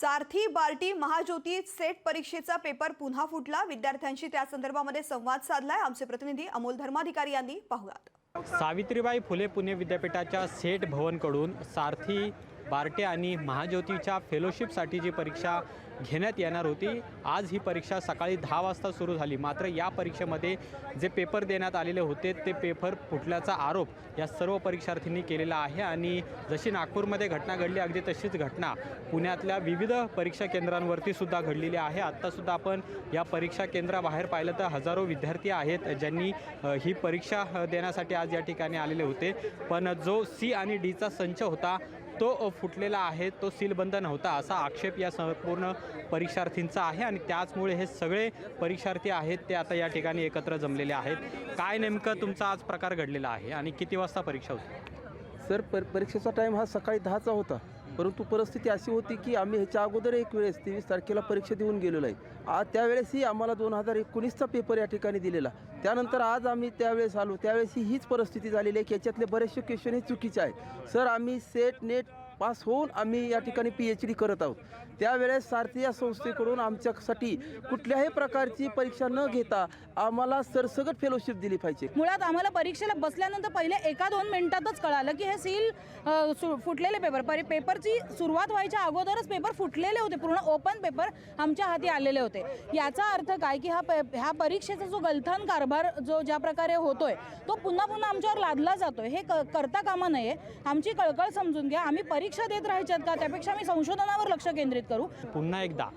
सारथी Barti Mahajyoti SET परीक्षेचा paper पुन्हा फुटला. विद्यार्थ्यांशी त्या संदर्भामध्ये संवाद साधलाय. आमचे प्रतिनिधी अमोल धर्माधिकारी यांनी पाहुयात. सावित्रीबाई फुले पुणे विद्यापीठाच्या सेठ भवनकडून सारथी बार्टे आणि महाज्योतीच्या फेलोशिपसाठी जी परीक्षा घेण्यात येणार होती आज ही परीक्षा सकाळी दहा वाजता सुरू झाली. मात्र या परीक्षेमध्ये जे पेपर देण्यात आलेले होते ते पेपर फुटल्याचा आरोप या सर्व परीक्षार्थींनी केलेला आहे आणि जशी नागपूरमध्ये घटना घडली अगदी तशीच घटना पुण्यातल्या विविध परीक्षा केंद्रांवरती सुद्धा घडलेली आहे. आत्तासुद्धा आपण या परीक्षा केंद्राबाहेर पाहिलं तर हजारो विद्यार्थी आहेत ज्यांनी ही परीक्षा देण्यासाठी आज या ठिकाणी आलेले होते. पण जो सी आणि डीचा संच होता तो फुटलेला आहे तो सीलबंद नव्हता असा आक्षेप या संपूर्ण परीक्षार्थींचा आहे आणि त्याचमुळे हे सगळे परीक्षार्थी आहेत ते आता या ठिकाणी एकत्र जमलेले आहेत. काय नेमकं तुमचा आज प्रकार घडलेला आहे आणि किती वाजता परीक्षा होती? सर पर परीक्षेचा टाईम हा सकाळी दहाचा होता. परंतु परिस्थिती अशी होती की आम्ही ह्याच्या अगोदर एक वेळेस तेवीस तारखेला परीक्षा देऊन गेलेलो आहे. आज त्यावेळेसही आम्हाला दोन हजार एकोणीसचा पेपर या ठिकाणी दिलेला. त्यानंतर आज आम्ही त्यावेळेस आलो. त्यावेळेस ही हीच परिस्थिती झालेली आहे की याच्यातले बरेचसे क्वेश्चन हे चुकीचे आहेत. सर आम्ही सेट नेट पास होऊन आम्ही या ठिकाणी पी एच डी करत आहोत. त्यावेळेस सारथी या संस्थेकडून आमच्यासाठी कुठल्याही प्रकारची परीक्षा न घेता आम्हाला सरसगट फेलोशिप दिली पाहिजे. मुळात आम्हाला परीक्षेला बसल्यानंतर पहिले एका दोन मिनिटातच कळालं की हे सील अ, सु- फुटलेले पेपर परी पेपरची सुरुवात व्हायच्या अगोदरच पेपर फुटलेले होते. पूर्ण ओपन पेपर आमच्या हाती आलेले होते. याचा अर्थ काय की हा पे ह्या परीक्षेचा जो गलथान कारभार जो ज्या प्रकारे होतोय तो पुन्हा पुन्हा आमच्यावर लादला जातोय. हे क करता कामा नये. आमची कळकळ समजून घ्या. आम्ही परीक्षा देत राहायच्यात का? त्यापेक्षा आम्ही संशोधनावर लक्ष केंद्रित करू. पुन्हा एकदा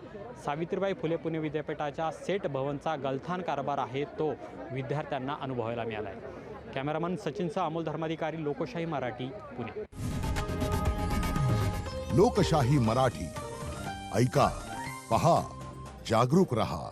सावित्रीबाई फुले पुणे विद्यापीठाच्या सेट भवनचा गलथान कारभार आहे तो विद्यार्थ्यांना अनुभवायला मिळाला आहे कॅमेरामन सचिनचा अमोल धर्माधिकारी लोकशाही मराठी पुणे. लोकशाही मराठी. ऐका पहा जागरूक रहा.